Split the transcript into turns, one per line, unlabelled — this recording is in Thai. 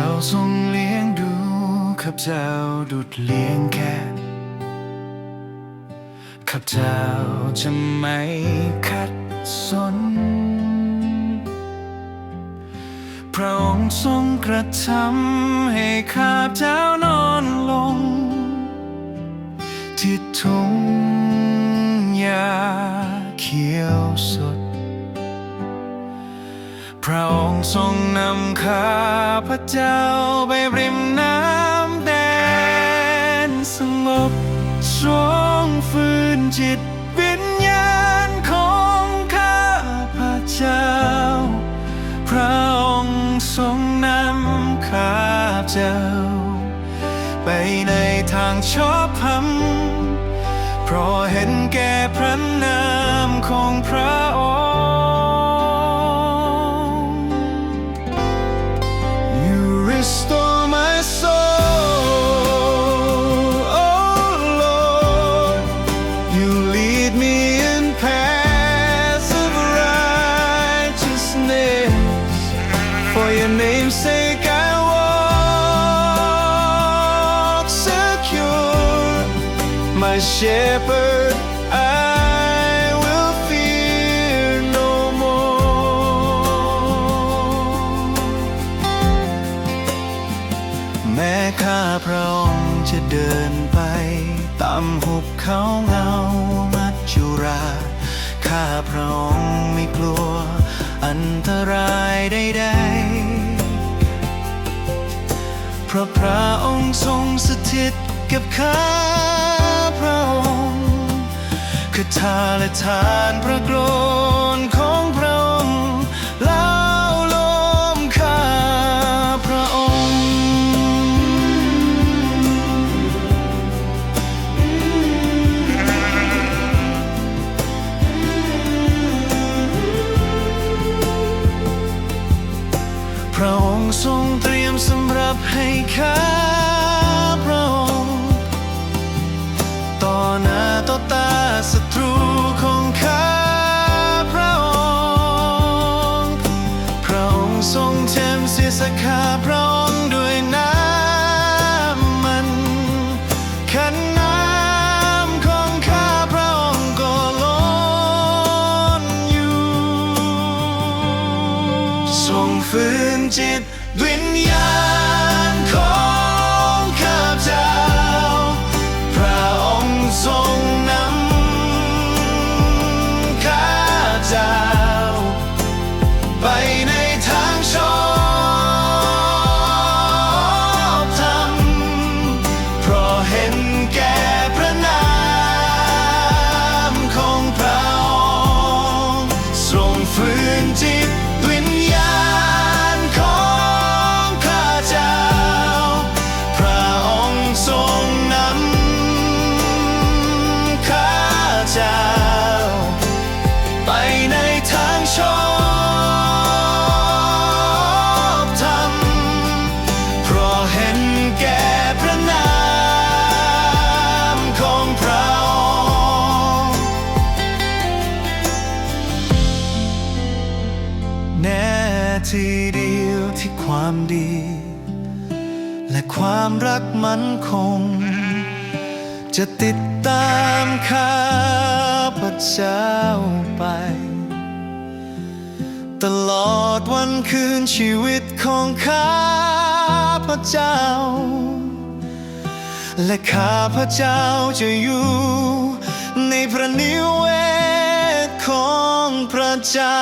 าทรงเลี้ยงดูข้าเจ้าดุดเลี้ยงแค่ข้าเจ้าจะไม่ขัดสน พระองค์ทรงกระทำให้ข้าเจ้านอนลง ที่ทุ่งหญ้าเขียวสด พระองค์ทรงนำข้าพเจ้าไปริมน้ำแดนสงบทรงฟื้นจิตวิญญาณของข้าพเจ้า พระองค์ทรงนำข้าพเจ้า ไปในทางชอบธรรมเพราะเห็นแก่พระนามของพระองค์ Shepherd, I will fear no more. แม้ข้าพระองค์จะเดินไป ตามหุบเขาเงามัจจุรา ข้าพระองค์ไม่กลัว อันตรายใดๆเพราะพระองค์ทรงสถิตกับข้า คือทาและทานพระโกรนของพระองค์เล่าลมข้าพระองค์ พระองค์ทรงเตรียมสำหรับให้ข้า สักขาพระองค์ด้วยน้ำมันขันน้ำของข้าพระองค์ก็ล้นอยู่ทรงฟื้นจิตวิญญาณ ทีเดียวที่ความดี และความรักมันคง จะติดตามข้าพเจ้าไป ตลอดวันคืนชีวิตของข้าพเจ้า และข้าพเจ้าจะอยู่ในพระนิเวศของพระเจ้า